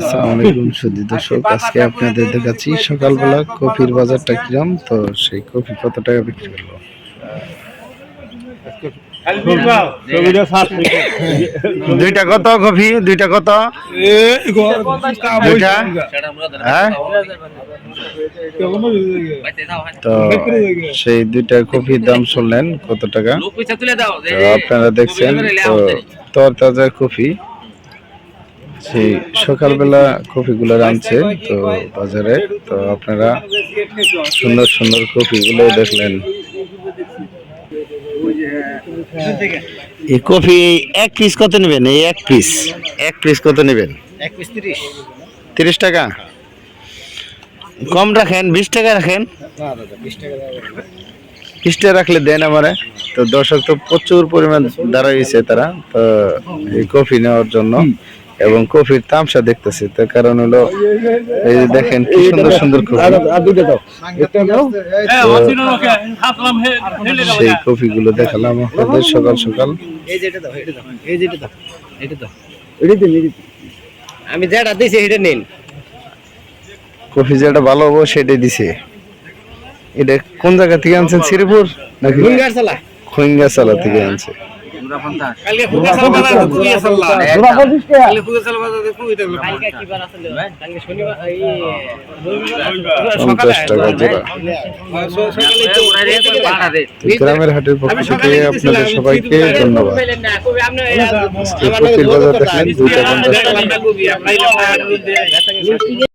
আসসালামু আলাইকুম সুদী দর্শক আজকে আপনাদের দেখাচ্ছি সকালবেলা কফির বাজারটা কিরম? তো সেই কফি কত টাকা বিক্রি করল? দুইটা কত কফি? দুইটা কত? হ্যাঁ? তো সেই দুইটা কফির দাম শুনলেন কত টাকা? তো আপনারা দেখছেন তো তরতাজা কফি। সেই সকালবেলা কফিগুলো আনছে তো বাজারে। তো আপনারা সুন্দর সুন্দর কফিগুলো দেখলেন। এই কফি এক পিস কত নেবেন? এই এক পিস এক পিস কত নেবেন? এক পিস তিরিশ। তিরিশ টাকা? কম রাখেন বিশ টাকা রাখেন? বিশ টাকা রাখলে দেন আমারে। তো দর্শক তো প্রচুর পরিমাণ দাঁড়াইছে তারা তো এই কফি নেওয়ার জন্য। এবং কফির তামসা দেখতেছে। তার কারণ হলো এই যে দেখেন কি সুন্দর সুন্দর কফি। দাও। সেই কফিগুলো দেখালাম আপনাদের সকাল সকাল। আমি যেটা দিছি এটা নিন। কফি যেটা ভালো হব সেটাই দিছে। এটা কোন জায়গা থেকে আনছেন? শ্রীপুর নাকি? চালা থেকে আনছে। গ্রামের হাটের পক্ষ থেকে আপনাদের সবাইকে ধন্যবাদ দেখলেন দুইটা পঞ্চাশ